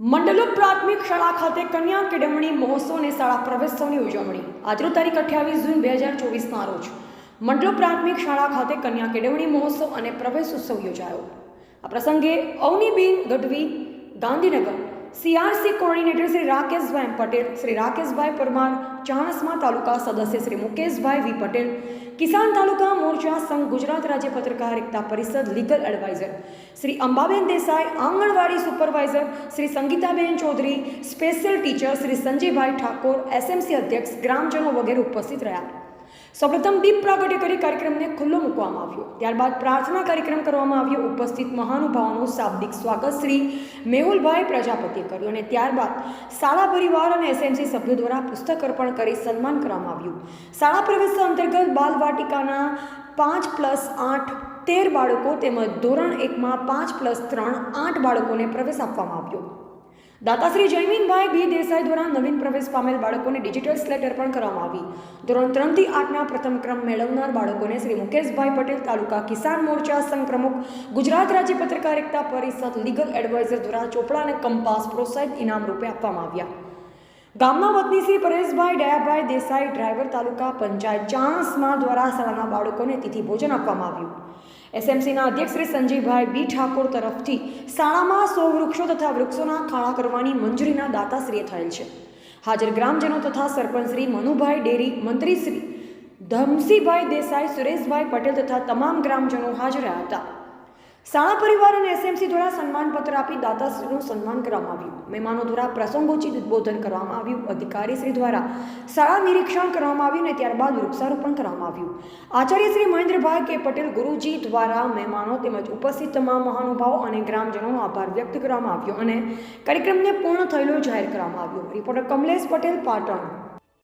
મંડલો પ્રાથમિક શાળા ખાતે કન્યા કેળવણી મહોત્સવ અને શાળા પ્રવેશોત્સવની ઉજવણી. આજરોજ તારીખ અઠ્યાવીસ જૂન બે હજાર ચોવીસના રોજ. મંડલો પ્રાથમિક શાળા ખાતે કન્યા કેળવણી મહોત્સવ અને પ્રવેશ ઉત્સવ યોજાયો. આ પ્રસંગે અવનીબેન ગઢવી, ગાંધીનગર, સીઆરસી કોઓર્ડિનેટર શ્રી રાકેશભાઈ પટેલ, શ્રી રાકેશભાઈ પરમાર, ચાણસમા તાલુકા સદસ્ય શ્રી મુકેશભાઈ વી પટેલ, કિસાન તાલુકા મોરચા ગુજરાત રાજ્ય પત્રકાર એકતા પરિષદ legal adviser Shri Ambaben Desai, anganwadi supervisor Shri Sangitaben Chaudhary special teacher Shri Sanjaybhai Thakor SMC અધ્યક્ષ, ગ્રામજનો વગેરે ઉપસ્થિત રહ્યા. સૌપ્રથમ દીપ પ્રાગટ્ય કરી કાર્યક્રમને ખુલ્લો મૂકવામાં આવ્યો. ત્યારબાદ પ્રાર્થના કાર્યક્રમ કરવામાં આવ્યો. ઉપસ્થિત મહાનુભાવોનું શાબ્દિક સ્વાગત શ્રી મેહુલભાઈ પ્રજાપતિએ કર્યું અને ત્યારબાદ શાળા પરિવાર અને એસએમસી સભ્યો દ્વારા પુસ્તક અર્પણ કરી સન્માન કરવામાં આવ્યું. શાળા પ્રવેશ અંતર્ગત બાલવાટિકાના પાંચ પ્લસ આઠ તેર બાળકો તેમજ ધોરણ એકમાં પાંચ પ્લસ ત્રણ આઠ બાળકોને પ્રવેશ આપવામાં આવ્યો. દાતાશ્રી જયમીનભાઈ બી દેસાઈ દ્વારા નવીન પ્રવેશ પામેલ બાળકોને ડિજિટલ સ્લેટ અર્પણ કરવામાં આવી. ધોરણ ત્રણથી આઠના પ્રથમ ક્રમ મેળવનાર બાળકોને શ્રી મુકેશભાઈ પટેલ તાલુકા કિસાન મોરચા સંઘ પ્રમુખ ગુજરાત રાજ્ય પત્રકાર એકતા પરિષદ લીગલ એડવાઇઝર દ્વારા ચોપડા અને કંપાસ પ્રોત્સાહિત ઇનામ રૂપે આપવામાં આવ્યા. ગામના વતની શ્રી પરેશભાઈ ડયાભાઈ દેસાઈ ડ્રાઈવર તાલુકા પંચાયત ચાંસમાં દ્વારા શાળાના બાળકોને તિથિ ભોજન આપવામાં આવ્યું. એસએમસીના અધ્યક્ષ શ્રી સંજયભાઈ બી ઠાકોર તરફથી શાળામાં સો વૃક્ષો તથા વૃક્ષોના ખાણા કરવાની મંજૂરીના દાતાશ્રીએ થયેલ છે. હાજર ગ્રામજનો તથા સરપંચ શ્રી મનુભાઈ ડેરી, મંત્રી શ્રી ધમસીભાઈ દેસાઈ, સુરેશભાઈ પટેલ તથા તમામ ગ્રામજનો હાજર રહ્યા હતા. શાળા પરિવાર અને એસએમસી દ્વારા સન્માનપત્ર આપી દાતાશ્રીનું સન્માન કરવામાં આવ્યું. મહેમાનો દ્વારા પ્રસંગોચિત ઉદ્બોધન કરવામાં આવ્યું. અધિકારીશ્રી દ્વારા શાળા નિરીક્ષણ કરવામાં આવ્યું અને ત્યારબાદ વૃક્ષારોપણ કરવામાં આવ્યું. આચાર્ય શ્રી મહેન્દ્રભાઈ કે પટેલ ગુરુજી દ્વારા મહેમાનો તેમજ ઉપસ્થિત તમામ મહાનુભાવો અને ગ્રામજનોનો આભાર વ્યક્ત કરવામાં આવ્યો અને કાર્યક્રમને પૂર્ણ થયેલો જાહેર કરવામાં આવ્યો. રિપોર્ટર કમલેશ પટેલ પાટણ.